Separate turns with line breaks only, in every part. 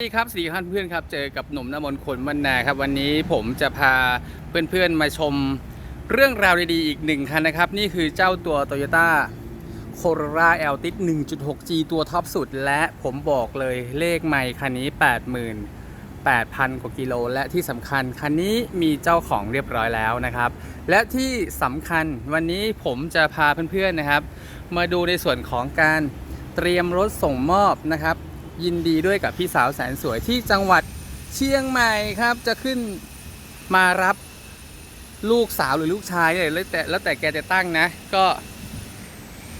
สวัสดีครับสวัสดีครับเพื่อนครับเจอกับหนุ่มน้ำมนต์คนมันนาครับวันนี้ผมจะพาเพื่อนๆมาชมเรื่องราวดีๆอีกหนึ่งคันนะครับ นี่คือเจ้าตัว Toyota Corolla Altis 1.6G ตัวท็อปสุด และผมบอกเลยเลขใหม่คันนี้ 88,000 กว่ากิโล และที่สำคัญคันนี้มีเจ้าของเรียบร้อยแล้วนะครับ และที่สำคัญวันนี้ผมจะพาเพื่อนๆนะครับ มาดูในส่วนของการเตรียมรถส่งมอบนะครับ ยินดีด้วยกับพี่สาวแสนสวยที่จังหวัดเชียงใหม่ครับ จะขึ้นมารับลูกสาวหรือลูกชายเนี่ยแล้วแต่แล้วแต่แกจะตั้งนะ ก็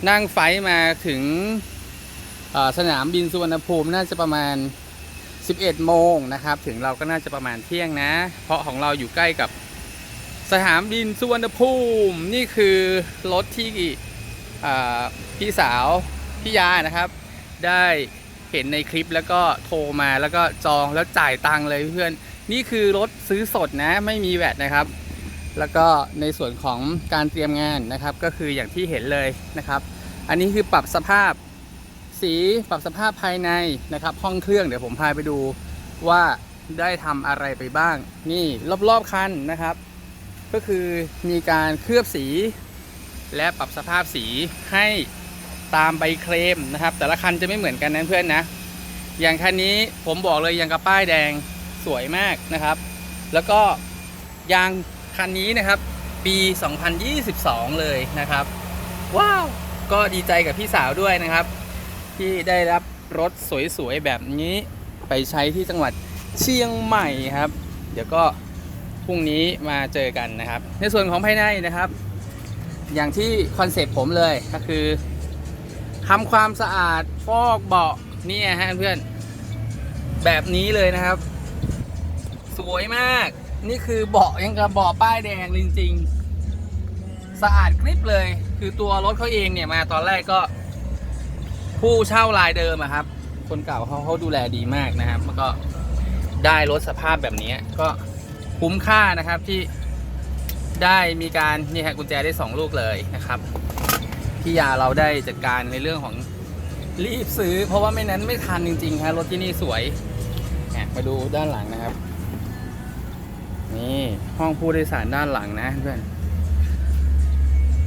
นั่งไฟมาถึงสนามบินสุวรรณภูมิน่าจะประมาณ 11 โมงนะครับ ถึงเราก็น่าจะประมาณเที่ยงนะ เพราะของเราอยู่ใกล้กับสนามบินสุวรรณภูมิ นี่คือรถที่อ่าพี่สาวพี่ยานะครับ ได้ เห็นในคลิปแล้วก็โทรมาแล้วก็จองแล้วจ่ายตังค์เลยเพื่อนนี่คือรถซื้อสดนะไม่มีแวดนะครับ แล้วก็ในส่วนของการเตรียมงานนะครับ ก็คืออย่างที่เห็นเลยนะครับ อันนี้คือปรับสภาพสีปรับสภาพภายในนะครับ ห้องเครื่องเดี๋ยวผมพาไปดูว่าได้ทำอะไรไปบ้าง นี่รอบๆคันนะครับ ก็คือมีการเคลือบสี และปรับสภาพสีให้ ตามใบเคลมนะครับ แต่ละคันจะไม่เหมือนกันนะเพื่อนนะอย่างคันนี้ผมบอกเลยยังกับป้ายแดงสวยมากนะครับ แล้วก็ยางคันนี้นะครับ ปี 2022 เลยนะครับ ว้าว ก็ดีใจกับพี่สาวด้วยนะครับ ที่ได้รับรถสวยๆแบบนี้ไปใช้ที่จังหวัดเชียงใหม่ครับ เดี๋ยวก็พรุ่งนี้มาเจอกันนะครับ ในส่วนของภายในนะครับ อย่างที่คอนเซปต์ผมเลยก็คือ ทำความสะอาดฟอกเบาะนี่ฮะเพื่อน แบบนี้เลยนะครับ สวยมาก นี่คือเบาะยังกับเบาะป้ายแดงจริงๆ สะอาดกริบเลย คือตัวรถเขาเองเนี่ยมาตอนแรกก็ ผู้เช่ารายเดิมอะครับ คนเก่าเขาเขาดูแลดีมากนะครับแล้วก็ได้รถสภาพแบบนี้ก็คุ้มค่านะครับที่ได้มีการนี่ฮะกุญแจได้ 2 ลูกเลยนะครับ พี่ยาเราได้จัดการในเรื่องของรีบซื้อ เพราะว่าไม่นั้นไม่ทันจริงๆฮะรถที่นี่สวยมาดูด้านหลังนะครับ นี่ห้องผู้โดยสารด้านหลังนะเพื่อน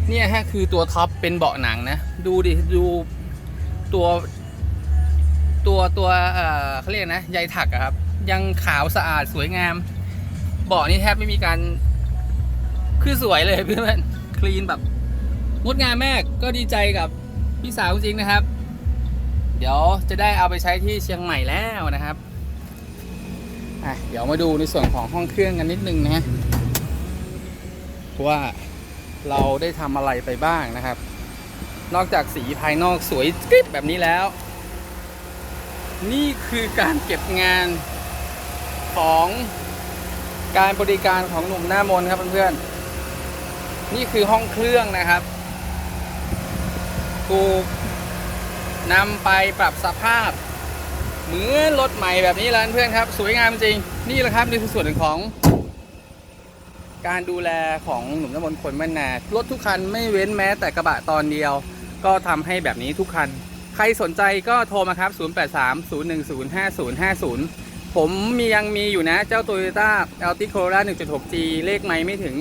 เนี่ยฮะคือตัวท็อปเป็นเบาะหนังนะ ดูดิดูตัว ตัวตัวเอ่อเขาเรียกนะใยถักอะครับ ยังขาวสะอาดสวยงาม เบาะนี่แทบไม่มีการ คือสวยเลยเพื่อนคลีนแบบ งดงามมากก็ดีใจกับพี่สาวจริงนะครับ เดี๋ยวจะได้เอาไปใช้ที่เชียงใหม่แล้วนะครับอะเดี๋ยวมาดูในส่วนของห้องเครื่องกันนิดนึงนะฮะว่าเราได้ทำอะไรไปบ้างนะครับ นอกจากสีภายนอกสวยกริบแบบนี้แล้ว นี่คือการเก็บงานของการบริการของหนุ่มหน้ามนครับเพื่อนๆนี่คือห้องเครื่องนะครับ ถูกนำไปปรับสภาพ เหมือนรถใหม่แบบนี้แล้วเพื่อนครับ สวยงามจริง นี่แหละครับนี่คือส่วนหนึ่งของ การดูแลของหนุ่มน้ำมนต์คนบ้านนารถทุกคันไม่เว้นแม้แต่กระบะตอนเดียว ก็ทำให้แบบนี้ทุกคัน ใครสนใจก็โทรมาครับ 0830105050 ผมมียังมีอยู่นะเจ้า Toyota Altis Corolla 1.6G เลขไม่ไม่ถึง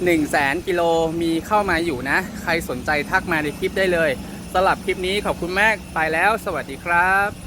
1 0 0 0 0แสนกิโลมีเข้ามาอยู่นะ ใครสนใจทักมาในคลิปได้เลยสำหรับคลิปนี้ขอบคุณมากไปแล้ว สวัสดีครับ